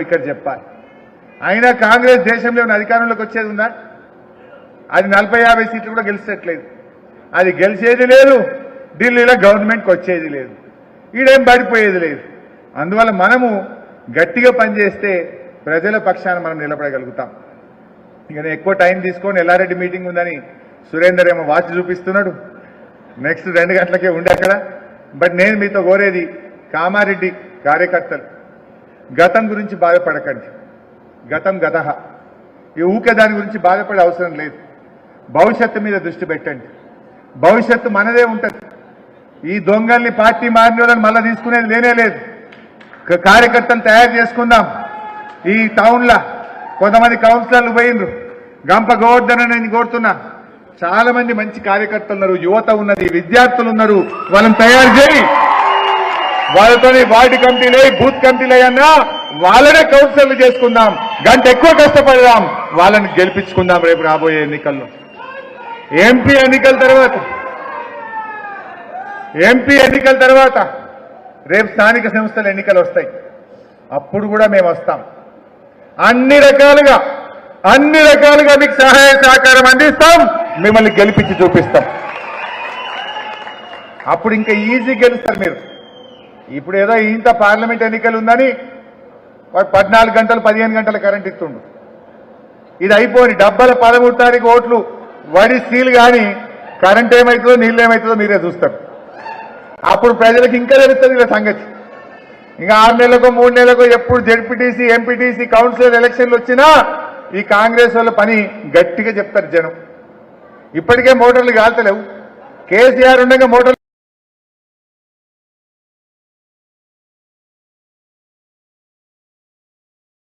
ఇక్కడ చెప్పాలి. అయినా కాంగ్రెస్ దేశంలో ఉన్న అధికారంలోకి వచ్చేది ఉందా? అది నలభై యాభై సీట్లు కూడా గెలిచట్లేదు. అది గెలిచేది లేదు ఢిల్లీలో గవర్నమెంట్కి వచ్చేది లేదు. ఈడేం పడిపోయేది లేదు. అందువల్ల మనము గట్టిగా పనిచేస్తే ప్రజల పక్షాన మనం నిలబడగలుగుతాం. ఇక నేను ఎక్కువ టైం తీసుకొని. ఎల్లారెడ్డి మీటింగ్ ఉందని సురేందర్ ఏమో వాచ్ చూపిస్తున్నాడు. నెక్స్ట్ రెండు గంటలకే ఉండే అక్కడ. బట్ నేను మీతో కోరేది కామారెడ్డి కార్యకర్తలు. గతం గురించి బాధపడకండి. గతం గత. ఈ ఊకే దాని గురించి బాధపడే అవసరం లేదు. భవిష్యత్తు మీద దృష్టి పెట్టండి. భవిష్యత్తు మనదే ఉంటుంది. ఈ దొంగల్ని పార్టీ మారిన వాళ్ళని మళ్ళీ తీసుకునేది లేనే లేదు. కార్యకర్తలు తయారు చేసుకుందాం. ఈ టౌన్లో కొంతమంది కౌన్సిలర్లు పోయిండ్రు. గంప గోవర్ధన్ నేను కోరుతున్నా. చాలా మంది మంచి కార్యకర్తలు ఉన్నారు యువత ఉన్నది విద్యార్థులు ఉన్నారు. వాళ్ళని తయారు చేయి. వాళ్ళతో వార్డు కమిటీలే బూత్ కమిటీలే అన్నా వాళ్ళనే కౌన్సిలర్లు చేసుకుందాం. గంట ఎక్కువ కష్టపడదాం. వాళ్ళని గెలిపించుకుందాం రేపు రాబోయే ఎన్నికల్లో. ఎంపీ ఎన్నికల తర్వాత. ఎంపీ ఎన్నికల తర్వాత రేపు స్థానిక సంస్థల ఎన్నికలు వస్తాయి. అప్పుడు కూడా మేము వస్తాం. అన్ని రకాలుగా అన్ని రకాలుగా మీకు సహాయ సహకారం అందిస్తాం. మిమ్మల్ని గెలిపించి చూపిస్తాం. అప్పుడు ఇంకా ఈజీ గెలుస్తారు మీరు. ఇప్పుడు ఏదో ఇంత పార్లమెంట్ ఎన్నికలు ఉందని వాడు పద్నాలుగు గంటలు పదిహేను గంటల కరెంట్ ఇస్తుండు. ఇది అయిపోయి డబ్బల పదమూడు తారీఖు ఓట్లు వడి స్టీల్ కానీ కరెంట్ ఏమవుతుందో నీళ్ళు ఏమవుతుందో మీరే చూస్తారు. అప్పుడు ప్రజలకు ఇంకా తెలుస్తుంది ఇలా సంగతి. ఇంకా ఆరు నెలలకు మూడు నెలలకు ఎప్పుడు జడ్పీటీసీ ఎంపీటీసీ కౌన్సిలర్ ఎలక్షన్లు వచ్చినా ఈ కాంగ్రెస్ వాళ్ళ పని గట్టిగా చెప్తారు జనం. ఇప్పటికే మోటార్లు కాల్తలేవు కేసీఆర్ ఉండగా మోటార్లు